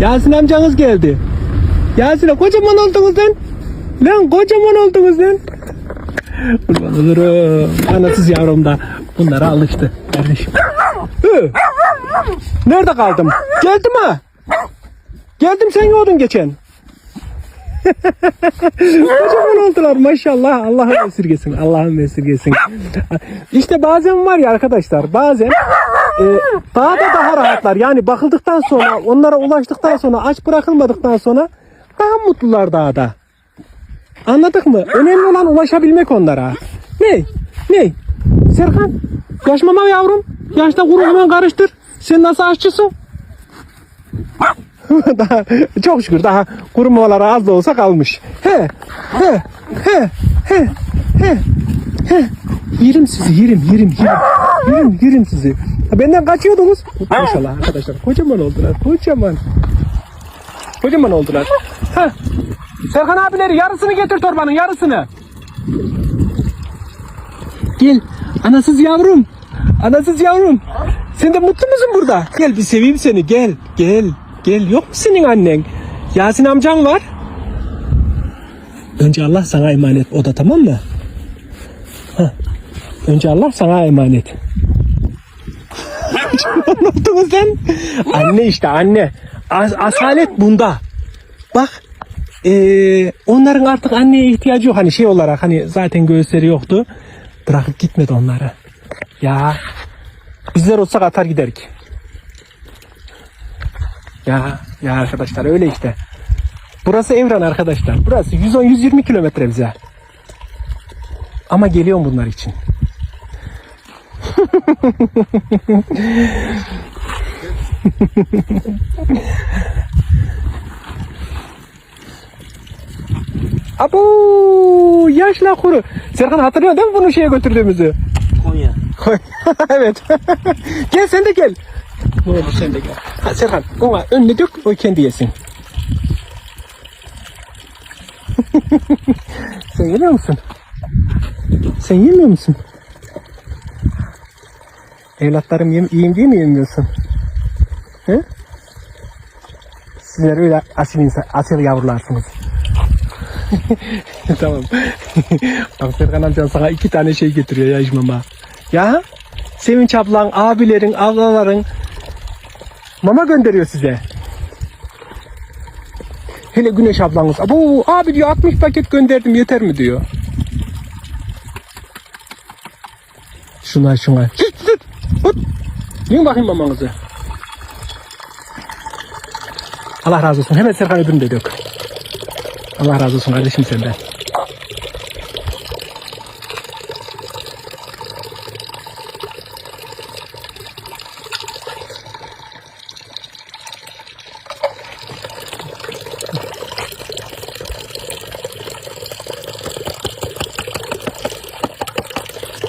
Yasin amcanız geldi. Yasin'e kocaman oldunuz lan. Lan kocaman oldunuz lan. Kurban olurum. Anasız yavrum da bunlara alıştı kardeşim. Nerede kaldım? Geldim ha. Geldim sen yoğdun geçen. Kocaman oldular maşallah. Allah'ım esirgesin. Allah'ım esirgesin. İşte bazen var ya arkadaşlar bazen e, daha da daha rahatlar. Yani bakıldıktan sonra onlara ulaştıktan sonra aç bırakılmadıktan sonra daha mutlular daha da. Anladık mı? Önemli olan ulaşabilmek onlara. Ne? Ne? Serkan yaş mama yavrum. Yaşta kuru hemen karıştır. Sen nasıl aşçısın? daha, çok şükür daha kuru mamaları az da olsa kalmış. He, he, he, he, he, he. Yerim sizi, yerim, yerim, yerim. Yerim, yerim sizi. Ha, Benden kaçıyordunuz. Maşallah arkadaşlar. Kocaman oldular, kocaman. Kocaman oldular. Ha. Serkan abileri yarısını getir torbanın, yarısını. Gel. Anasız yavrum. Anasız yavrum. Sen de mutlu musun burada? Gel bir seveyim seni. Gel. Gel. Gel. Yok mu senin annen? Yasin amcan var. Önce Allah sana emanet. O da tamam mı? Önce Allah sana emanet. Unuttunuz lan. Anne işte anne. As- asalet bunda. Bak. Ee, onların artık anneye ihtiyacı yok. Hani şey olarak hani zaten göğüsleri yoktu. Bırakıp gitmedi onları. Ya bizler olsak atar giderik. Ya ya arkadaşlar öyle işte. Burası Evren arkadaşlar. Burası 110-120 kilometre bize. Ama geliyorum bunlar için. Abo yaşla kuru. Serkan hatırlıyor değil mi bunu şeye götürdüğümüzü? Konya. evet. gel sen de gel. Ne oldu sen de gel. Ha, Serkan ona önüne dök o kendi yesin. sen yemiyor musun? Sen yemiyor musun? Evlatlarım yem yiyeyim diye mi yemiyorsun? He? Sizler öyle asil, insan, asil yavrularsınız. tamam. Bak Serkan amcan sana iki tane şey getiriyor ya mama. Ya Sevinç ablan, abilerin, ablaların mama gönderiyor size. Hele Güneş ablanız. Abo abi diyor 60 paket gönderdim yeter mi diyor. Şuna şuna. Yiyin bakayım mamanızı. Allah razı olsun. Hemen Serkan öbürünü de dök. Allah razı olsun kardeşim senden.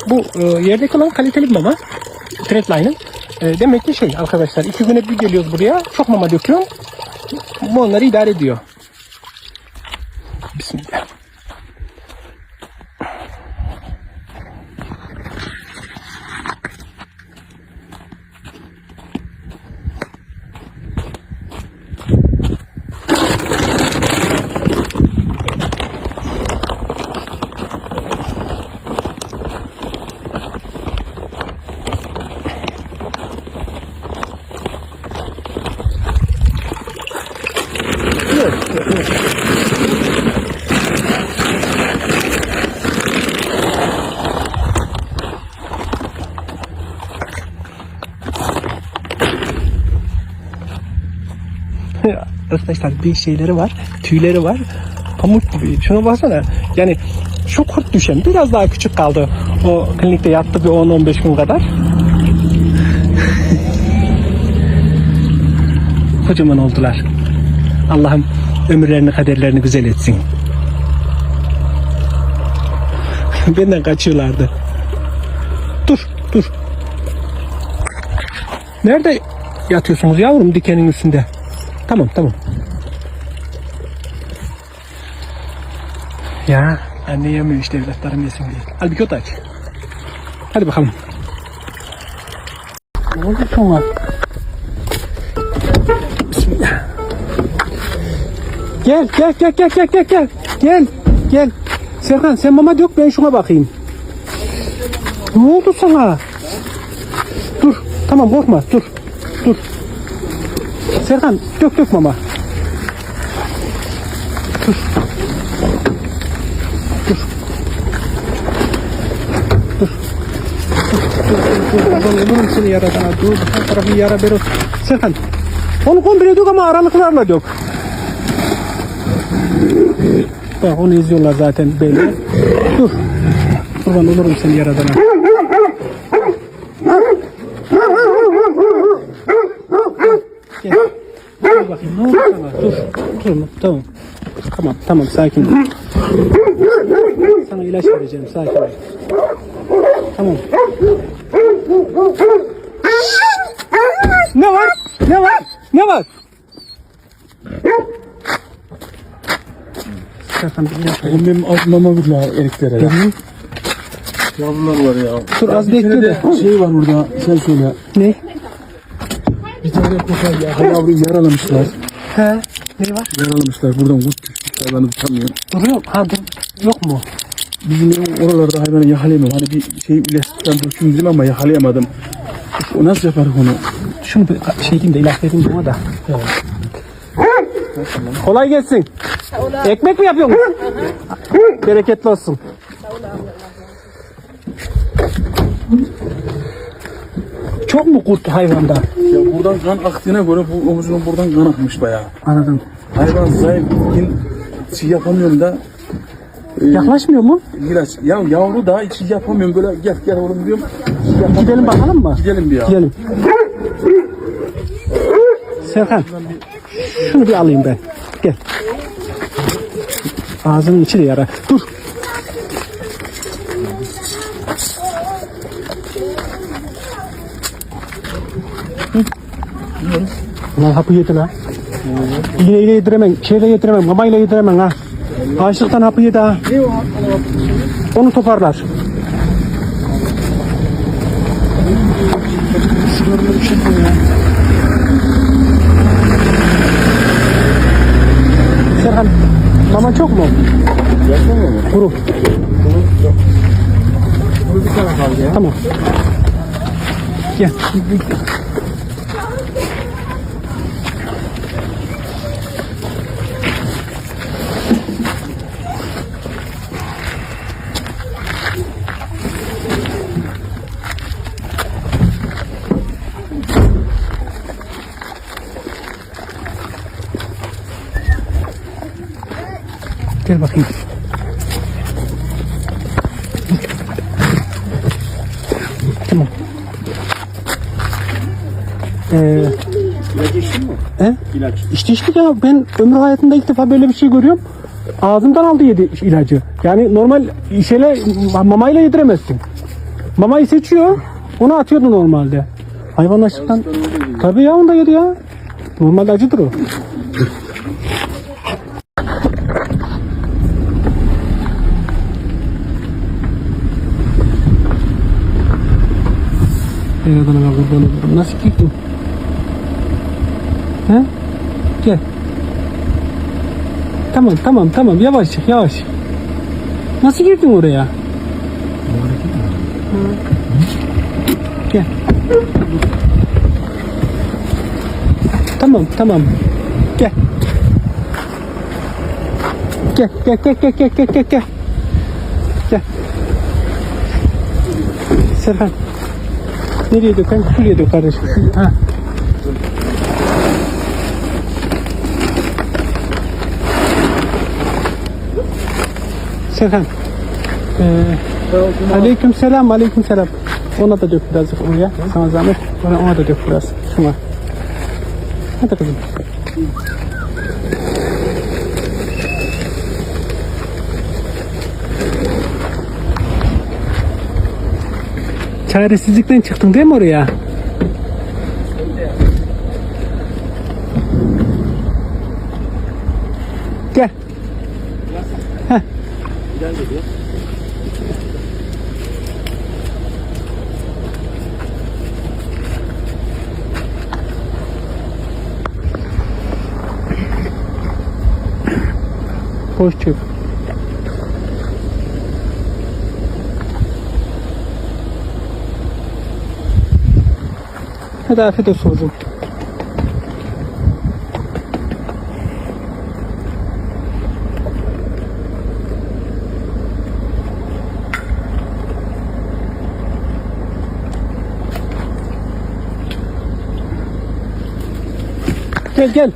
Bu e, yerdeki olan kaliteli bir mama. Threadline'ın. E, demek ki şey arkadaşlar iki güne bir geliyoruz buraya. Çok mama döküyorum. Bu onları idare ediyor. Bismillah. Arkadaşlar bir şeyleri var. Tüyleri var. Pamuk gibi. Şuna baksana. Yani şu kurt düşen biraz daha küçük kaldı. O klinikte yattı bir 10-15 gün kadar. Kocaman oldular. Allah'ım ömürlerini kaderlerini güzel etsin. Benden kaçıyorlardı. Dur dur. Nerede yatıyorsunuz yavrum dikenin üstünde? Tamam tamam. Ya anne yemiyor işte evlatlarım yesin diye. Al bir kötü aç. Hadi bakalım. Ne oldu sana? Bismillah. Gel gel gel gel gel gel gel. Gel gel. Serkan sen mama dök ben şuna bakayım. Ne oldu sana? Dur. Tamam korkma dur. Dur. Serkan dök dök mama. Dur. Dur, seni yaradan. Dur, her tarafı yara bero. Serkan, onu komple dök ama aralıklarla dök. Bak onu izliyorlar zaten belli. Dur. Kurban olurum seni yaradan. Gel. Dur? Dur. Dur. Tamam. Tamam tamam sakin ol. Sana ilaç vereceğim sakin. Tamam. Ne var? Ne var? Ne var? Serkan bir ver. Oğlum benim bir la eriklere ya. Yavrular var ya. Dur az bekle de. şey var burada sen söyle. Ne? Bir tane koşar ya. Yavruyu yaralamışlar. He? Ne var? Yaralamışlar buradan kurt düşmüş hayvanı tutamıyor. Duruyor. Ha dur. Yok mu? Bizim oralarda hayvanı yakalayamıyorum. Hani bir şey ilaçtan döküm dedim ama yakalayamadım. O nasıl yaparız onu? Şunu bir şey diyeyim de ilaç vereyim buna da. Kolay gelsin. Ekmek mi yapıyorsun? Bereketli olsun. Çok mu kurt hayvanda? Ya buradan kan aktığına göre bu omuzunun buradan kan akmış bayağı. Anladım. Hayvan zayıf. Şey yapamıyorum da. Yaklaşmıyor mu? İlaç. Ya yavru da hiç şey yapamıyorum böyle gel gel oğlum diyorum. Şey yapamıyorum. Gidelim bakalım mı? Gidelim bir ya. Gidelim. Serkan. Şunu bir alayım ben. Gel. Ağzının içi de yara. Dur. Ulan hapı yedi la. İğneyle yediremem, şeyle yediremem, mamayla yediremem ha. Açlıktan hapı yedi ha. Onu toparlar. Serhan, mama çok mu? Kuru. Tamam. Gel. Gel bakayım. Tamam. Ee, İlaç içtin mi? he? İlaç. İşte işte ya ben ömrü hayatımda ilk defa böyle bir şey görüyorum. Ağzımdan aldı yedi ilacı. Yani normal şeyle mamayla yediremezsin. Mamayı seçiyor. Onu atıyordu normalde. Hayvan açlıktan. Tabii ya onu da yedi ya. Normalde acıdır o. Yaradan ama kurban olurum. Nasıl girdin? He? Gel. Tamam tamam tamam yavaş çık yavaş. Nasıl girdin oraya? Gel. Tamam tamam. Gel. Gel gel gel gel gel gel gel gel. Gel. Nereye döken? Şuraya dök kardeşim. Ha. Serkan. Ee, aleyküm selam, aleyküm selam. Ona da dök biraz oraya. Sana zahmet. Ona, ona da dök biraz. Şuna. Hadi kızım. Çaresizlikten çıktın değil mi oraya? Gel. Hoş çık. Hadi afiyet olsun. Gel gel.